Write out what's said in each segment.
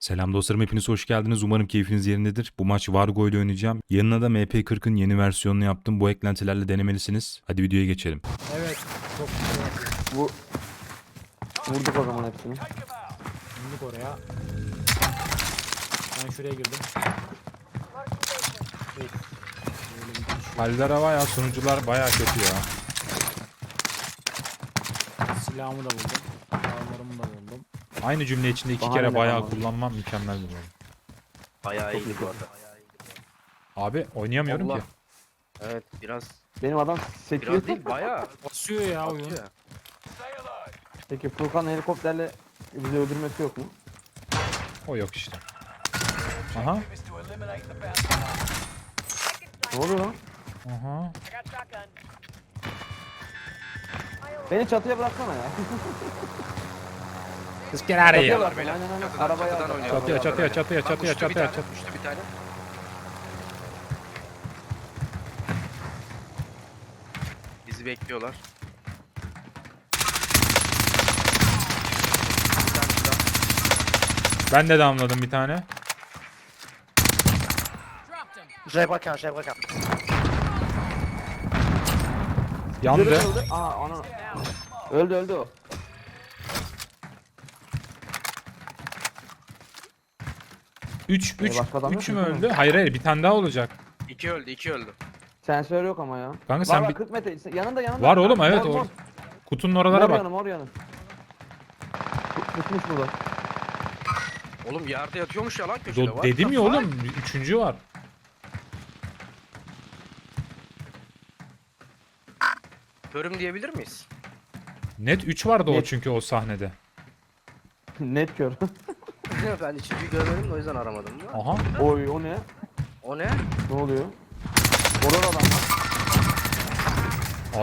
Selam dostlarım hepiniz hoş geldiniz. Umarım keyfiniz yerindedir. Bu maç Vargo ile oynayacağım. Yanına da MP40'ın yeni versiyonunu yaptım. Bu eklentilerle denemelisiniz. Hadi videoya geçelim. Evet. Çok güzel. Bu vurduk o zaman hepsini. İndik oraya. Ben şuraya girdim. Gidiş. Haller hava ya sunucular baya kötü ya. Silahımı da buldum. Armor'umu da buldum. Aynı cümle içinde iki Bahane kere bayağı ama? kullanmam mükemmel bir oyun. Bayağı Çok iyi iyi, bu arada. Abi oynayamıyorum Allah. ki. Evet biraz Benim adam sekiyor. biraz değil bayağı. Basıyor ya oyun. Atıyor. Peki Furkan helikopterle bizi öldürmesi yok mu? O yok işte. Aha. Ne oluyor lan? Aha. Beni çatıya bıraksana ya. Kız gel araya. Çatıya bırak. beyler. Aynen aynen. Çatıdan- Arabaya çatıdan al. oynuyor. Çatıya çatıya çatıya Bak, çatıya uçtu bir çatıya tane, çatıya. uçtu bir tane. Bizi bekliyorlar. Bir tane daha. Ben de damladım bir tane. J'ai bakın, j'ai bakın. Yandı. Öldü, öldü. Aa ana. Öldü öldü o. Üç, üç, Ee, başka adam yok üç mu? mü öldü? Hayır hayır bir tane daha olacak. İki öldü, iki öldü. Sensör yok ama ya. Kanka var sen var bir- 40 metre. Yanında yanında. Var oğlum evet Mor, o. mor. Kutunun oralara Mor bak. yanı mor yanı. Tutmuş burada. Oğlum yerde yatıyormuş ya lan köşede. Do- What dedim ya oğlum. Üçüncü var. Körüm diyebilir miyiz? Net 3 vardı o Net. çünkü o sahnede. Net kör. Ben üçüncüyü görmedim de o yüzden aramadım da. Aha. Oy o ne? O ne? Ne oluyor? Orada adam var.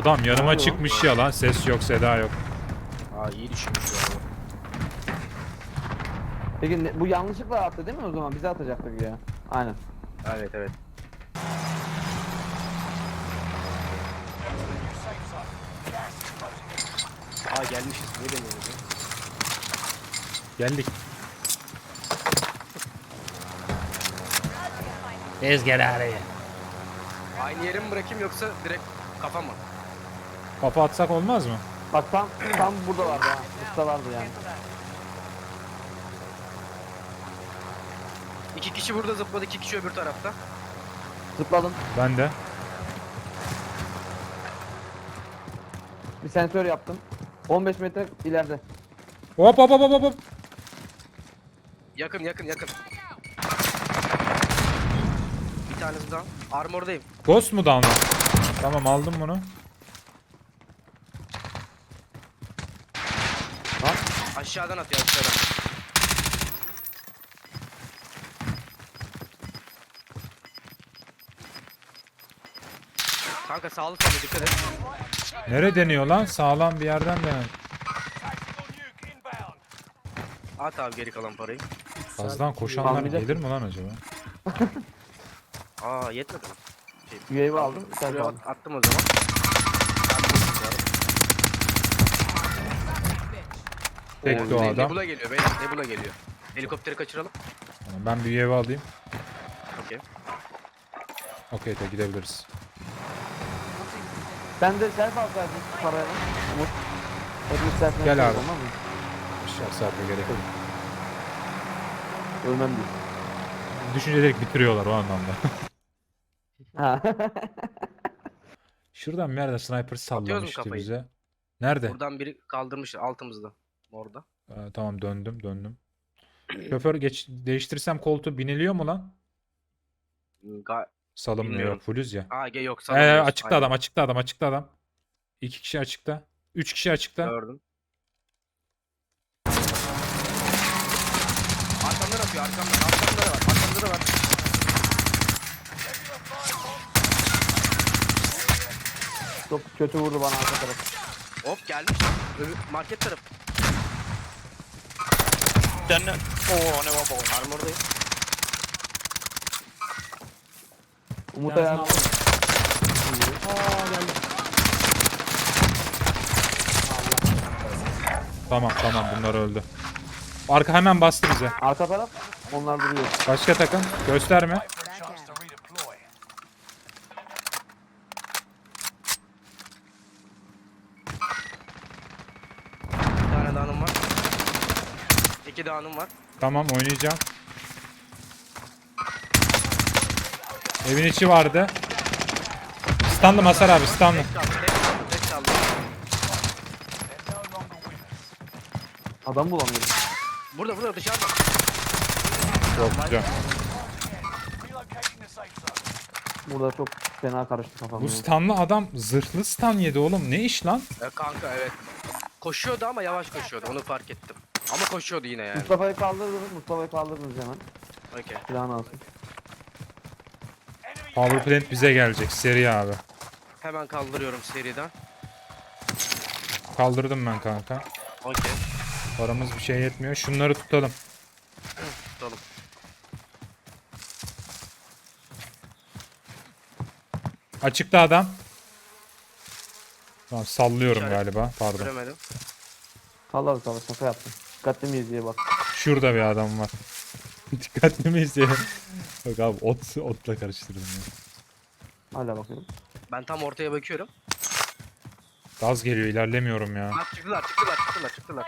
Adam yanıma oluyor? çıkmış ya lan. Ses yok, seda yok. Aa iyi düşünmüş arada. Peki ne- bu yanlışlıkla attı değil mi o zaman? Bize atacaktık ya. Aynen. Evet evet. Aa gelmişiz. Ne deniyoruz ya? Geldik. Ez gel araya. Aynı yere mi bırakayım yoksa direkt kafa mı? Kafa atsak olmaz mı? Bak tam tam burada vardı ha. Usta vardı yani. İki kişi burada zıpladı, iki kişi öbür tarafta. Zıpladım. Ben de. Bir sensör yaptım. 15 metre ileride. Hop hop hop hop hop. Yakın yakın yakın. Bir tanesi daha. Armordayım. Ghost mu down? Tamam aldım bunu. Aşağıdan atıyor aşağıdan. Kanka sağlı sağlı dikkat et. Nere deniyor lan? Sağlam bir yerden denen. At abi geri kalan parayı. Gazdan koşanlar gelir mi lan acaba? Aa yetmedi mi? UAV aldım. Bir tane Şuraya aldım. at- attım o zaman. Tek o Ne- adam. Nebula geliyor beyler Nebula geliyor. Helikopteri kaçıralım. Tamam, Ben bir UAV alayım. Okey. Okey de gidebiliriz. Sen de self alsaydın parayla. Umut. Hepimiz self'le Gel abi. Olmaz mı? Aşağı saate gerek yok. Ölmem değil. Düşünce direkt bitiriyorlar o anlamda. Ha. Şuradan bir yerde sniper sallamıştı kafayı? bize. Nerede? Buradan biri kaldırmış altımızda. Orada. Ee, tamam döndüm döndüm. Şoför geç değiştirsem koltuğu biniliyor mu lan? Ga Salınmıyor. Bilmiyorum. Fullüz ya. Aa ge- yok Ee, açıkta Aynen. adam açıkta adam açıkta adam. İki kişi açıkta. Üç kişi açıkta. Gördüm. Arkamdan atıyor arkamdan. Arkamda da var. Arkamda da var. Çok kötü vurdu bana arka taraf. Hop gelmiş. Öbür market taraf. Den Åh, det var bra. Armordayım. Umut'a Yansın yardım. aldım. Aa geldi. Tamam tamam bunlar öldü. Arka hemen bastı bize. Arka taraf. Onlar duruyor. Başka takım. Gösterme. Bir tane dağınım var. İki dağınım var. Tamam oynayacağım. Evin içi vardı. Standım Hasar abi standım. Tek kaldı, tek kaldı, tek kaldı. Adam bulamıyorum. Burada, burada dışarıda. Çok güzel. Burada çok fena karıştı kafam. Bu standlı adam zırhlı stan yedi oğlum. Ne iş lan? E, kanka evet. Koşuyordu ama yavaş koşuyordu. Onu fark ettim. Ama koşuyordu yine yani. Mustafa'yı kaldırdınız. Mustafa'yı kaldırdınız hemen. Okey. Silahını alsın. Power plant bize gelecek seri abi. Hemen kaldırıyorum seriden. Kaldırdım ben kanka. Okey. Paramız bir şey yetmiyor. Şunları tutalım. Tutalım. Açıkta adam. Tamam sallıyorum İşaret. galiba. Pardon. Göremedim. Abi kal. Şaka yaptım. Dikkatli miyiz diye bak. Şurada bir adam var. Dikkatli miyiz ya? Bak abi ot, otla karıştırdım ya. Hala bakıyorum. Ben tam ortaya bakıyorum. Gaz geliyor ilerlemiyorum ya. Bak çıktılar, çıktılar, çıktılar, çıktılar.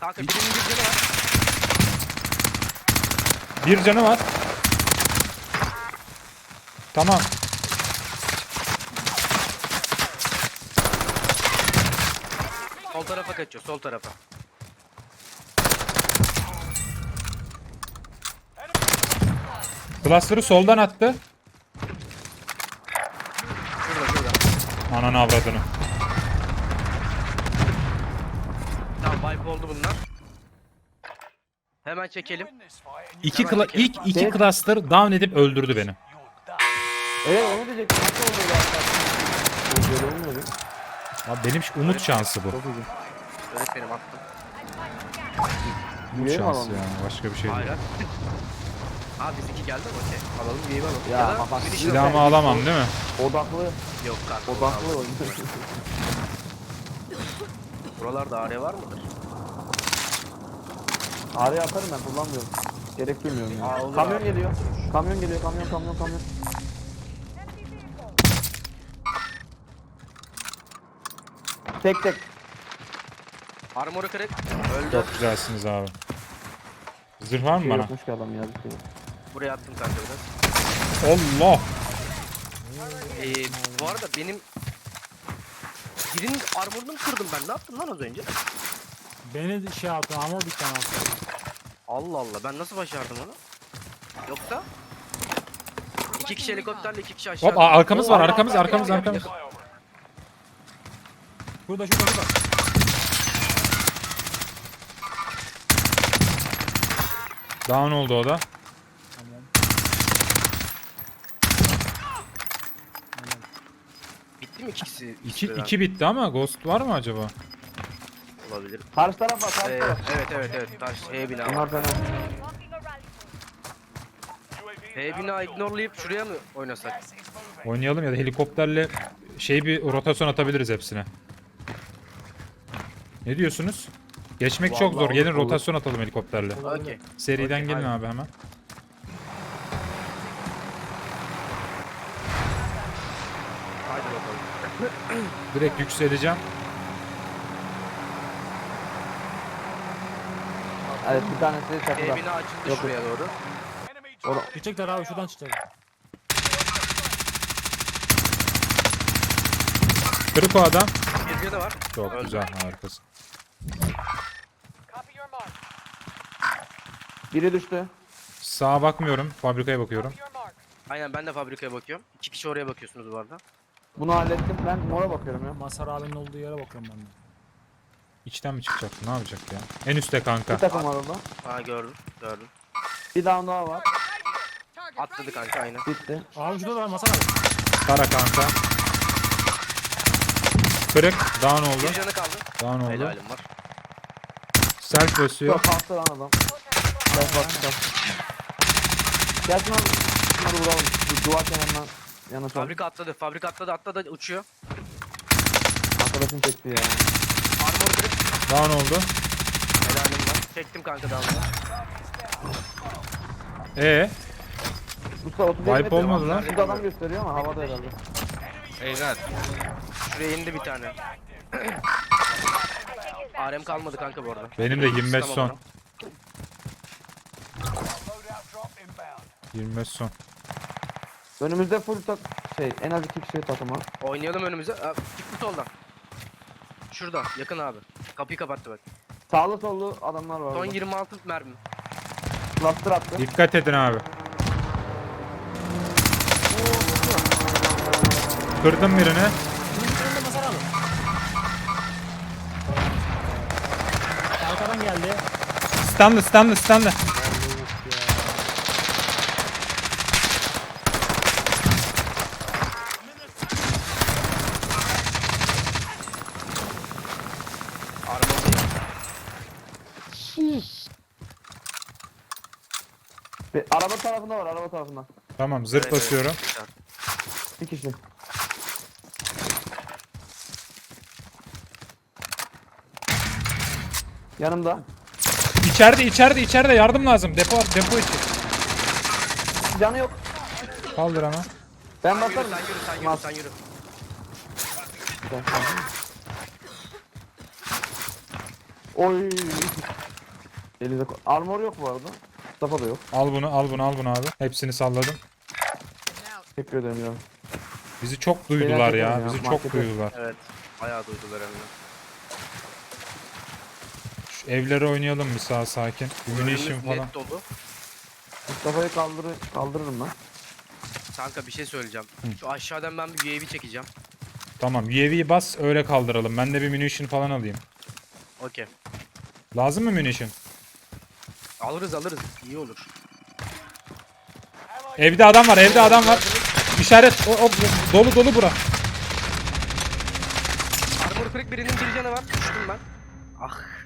Kanka birinin bir canı var. Bir canı var. Tamam. Sol tarafa kaçıyor, sol tarafa. Cluster'ı soldan attı. Şurada, şurada. Ananı avradını. Tamam, wipe oldu bunlar. Hemen çekelim. İki Hemen kla- çekelim. ilk iki cluster down edip öldürdü beni. Evet onu diyecektim. Nasıl oldu ya? Bu. Abi benim ş- umut şansı bu. Çok uzun. Öğretmenim attım. Umut şansı alalım? yani. Başka bir şey Hayır. değil. Abi bizimki geldi mi? Okey. Alalım, üyeyi alalım. Ya, da ama bak, finish silah- Silahımı alamam değil mi? Odaklı. Yok kanka. Odaklı oyun. Buralarda AR var mıdır? Araya atarım ben kullanmıyorum. Gerek duymuyorum yani. Aa, olur kamyon abi. geliyor. Kamyon geliyor. Kamyon kamyon kamyon. Tek tek. Armoru kırık. Öldü. Çok güzelsiniz abi. Zırh var mı Şey bana? yokmuş ki adam ya. bir şey. Buraya attım kanka biraz. Allah! Ee, bu arada benim birinin armorunu kırdım ben. Ne yaptım lan az önce? Beni de şey yaptı ama bir tane attı. Allah Allah ben nasıl başardım onu? Yoksa iki kişi helikopterle iki kişi aşağıda. Hop a- arkamız var arkamız arkamız arkamız. Şurada şurada şurada. Down oldu o da. Tamam. Bitti mi ikisi? İki, iki bitti ama Ghost var mı acaba? olabilir. Karşı taraf var. Karşı Ee, evet evet evet. Taş H bina var. Bunlar fena. H bina ignorelayıp şuraya mı oynasak? Oynayalım ya da helikopterle şey bir rotasyon atabiliriz hepsine. Ne diyorsunuz? Geçmek çok zor. Gelin olur. rotasyon atalım helikopterle. Okey. Seriden Okey, gelin hadi. abi hemen. Haydi bakalım. Direkt yükseleceğim. Evet bir tanesi H çatıda. bina açıldı Yok, şuraya doğru. Çıkacaklar abi şuradan çıkacak. Kırık o adam. Bir de var. Çok Öldü. güzel harikasın. Biri düştü. Sağa bakmıyorum. Fabrikaya bakıyorum. Aynen ben de fabrikaya bakıyorum. İki kişi oraya bakıyorsunuz bu arada. Bunu hallettim. Ben mora bakıyorum ya. Masar abinin olduğu yere bakıyorum ben de. İçten mi çıkacak? Ne yapacak ya? En üstte kanka. Bir takım var orada. Ha gördüm. Gördüm. Bir down daha var. Atladı kanka aynen. Bitti. Abi şurada da var Masar abi. Kara kanka. Kırık. Down oldu. Bir canı kaldı. Down oldu. Helalim var. Self basıyor. Yok kalktı lan adam. Gel bak kalk. Gelsin abi. Şunları vuralım. Du duvar kenarından yanaşalım. Fabrika atladı. Fabrika atladı atladı uçuyor. Arkadaşım çekti ya. Armor kırık. Down oldu. Helalim Çektim kanka damla. Ee, Mustafa 35 Wipe olmadı lan. Şurada adam gösteriyor ama havada herhalde. Beyler. Şuraya indi bir tane. RM kalmadı kanka bu arada. benim de 25 Tamam son. ona. 25 son. Önümüzde full tak şey en az iki kişi takımı. Oynayalım önümüze. Aa, bu soldan. Şurada yakın abi. Kapıyı kapattı bak. Sağlı sollu adamlar var. Son orada. 26 mermi. Cluster attı. Dikkat edin abi. Kırdım birini. Stunlı stunlı stunlı. Armor Bir- araba tarafında var araba tarafında. Tamam zırh basıyorum. Bir kişi. Yanımda. İçeride içeride içeride yardım lazım. Depo depo içi. Canı yok. Kaldır ama. Ben Sen yürü, basarım. sen yürü, sen yürü, sen yürü. Oy. Elinize ko- Armor yok bu arada. Mustafa da yok. Al bunu al bunu al bunu abi. Hepsini salladım. Teşekkür ederim ya. Bizi çok duydular ya. ya, Bizi çok markete. duydular. Evet. Bayağı duydular hem de. Şu evleri oynayalım bir sağ sakin. Munition Önümüz falan. net dolu. Mustafa'yı kaldırı kaldırırım ben. Kanka bir şey söyleyeceğim. Şu aşağıdan ben bir UAV çekeceğim. Tamam UAV'yi bas öyle kaldıralım. Ben de bir munition falan alayım. Okey. Lazım mı munition? Alırız alırız. İyi olur. Evde adam var evde adam var. İşaret o, o, dolu dolu bura. Armor kırık birinin bir canı var. Düştüm ben. Ah.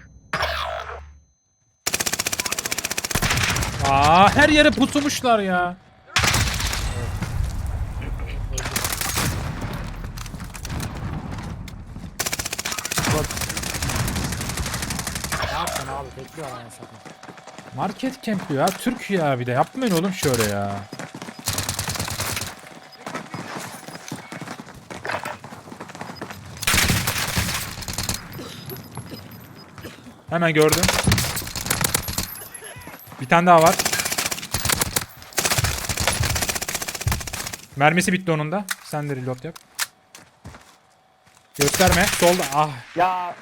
Aa her yere pusumuşlar ya. Ne yaptın abi? Market camp ya. Türk ya bir de. Yapmayın oğlum şöyle ya. Hemen gördüm. Bir tane daha var. Mermisi bitti onun da. Sen de reload yap. Gösterme. Solda. Ah. Ya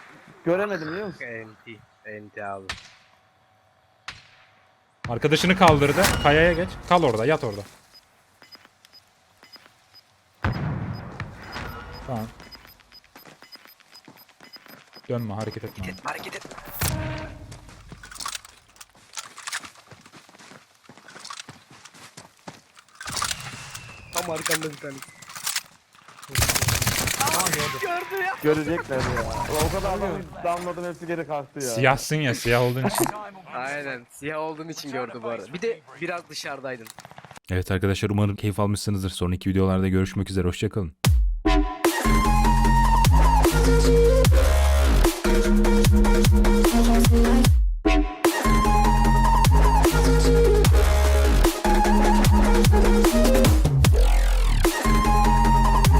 göremedim biliyor musun? NT. NT abi. Arkadaşını kaldırdı. Kayaya geç. Kal orada. Yat orada. Tamam. Dönme. Hareket etme. Git hareket et. Tam bir tane. Gördü ya. Görecekler ya. Ulan o kadar damladım hepsi geri kalktı ya. Siyahsın ya siyah olduğun için. Aynen. Siyah olduğun için gördü bu arada. Bir de biraz dışarıdaydın. Evet arkadaşlar umarım keyif almışsınızdır. Sonraki videolarda görüşmek üzere. Hoşçakalın.